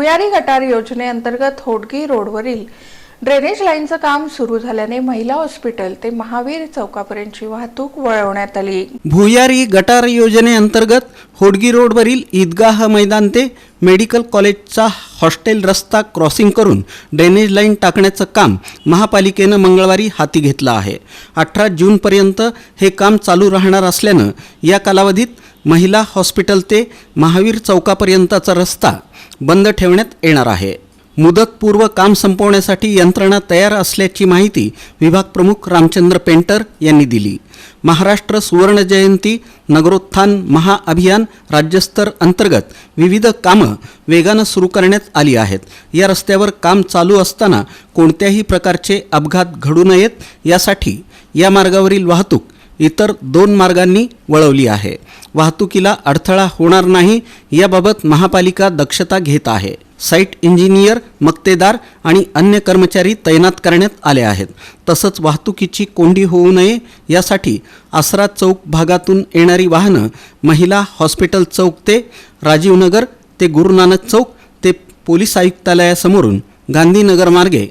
भुयारी गटार योजनेअंतर्गत होडगी रोडवरील ड्रेनेज लाईनचं काम सुरू झाल्याने महिला हॉस्पिटल ते महावीर चौकापर्यंतची वाहतूक वळवण्यात आली. भुयारी गटार योजनेअंतर्गत होडगी रोडवरील ईदगाह मैदान ते मेडिकल कॉलेजचा हॉस्टेल रस्ता क्रॉसिंग करून ड्रेनेज लाईन टाकण्याचं काम महापालिकेनं मंगळवारी हाती घेतलं आहे. अठरा जूनपर्यंत हे काम चालू राहणार असल्यानं या कालावधीत महिला हॉस्पिटल ते महावीर चौकापर्यंतचा रस्ता बंद ठेवण्यात येणार आहे. मुदतपूर्व काम संपवण्यासाठी यंत्रणा तयार असल्याची माहिती विभाग प्रमुख रामचंद्र पेंटर यांनी दिली. महाराष्ट्र सुवर्ण जयंती नगरोत्थान महाअभियान राज्यस्तर अंतर्गत विविध कामं वेगानं सुरू करण्यात आली आहेत. या रस्त्यावर काम चालू असताना कोणत्याही प्रकारचे अपघात घडू नयेत यासाठी या मार्गावरील वाहतूक इतर दोन मार्गांनी वळवली आहे. वाहतुकीला अडथळा होणार नाही याबाबत महापालिका दक्षता घेत आहे. साईट इंजिनियर मक्तेदार आणि अन्य कर्मचारी तैनात करण्यात आले आहेत. तसंच वाहतुकीची कोंडी होऊ नये यासाठी आसरा चौक भागातून येणारी वाहनं महिला हॉस्पिटल चौक ते राजीवनगर ते गुरुनानक चौक ते पोलीस आयुक्तालयासमोरून गांधीनगर मार्गे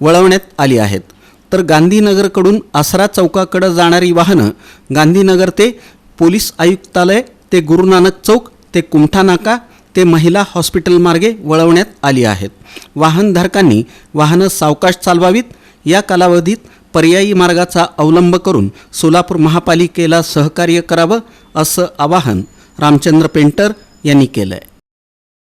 वळवण्यात आली आहेत. तर गांधीनगरकडून आसरा चौकाकडे जाणारी वाहनं गांधीनगर ते पोलीस आयुक्तालय ते गुरुनानक चौक ते कुमठा नाका ते महिला हॉस्पिटलमार्गे वळवण्यात आली आहेत. वाहनधारकांनी वाहनं सावकाश चालवावीत. या कालावधीत पर्यायी मार्गाचा अवलंब करून सोलापूर महापालिकेला सहकार्य करावं असं आवाहन रामचंद्र पेंटर यांनी केलं आहे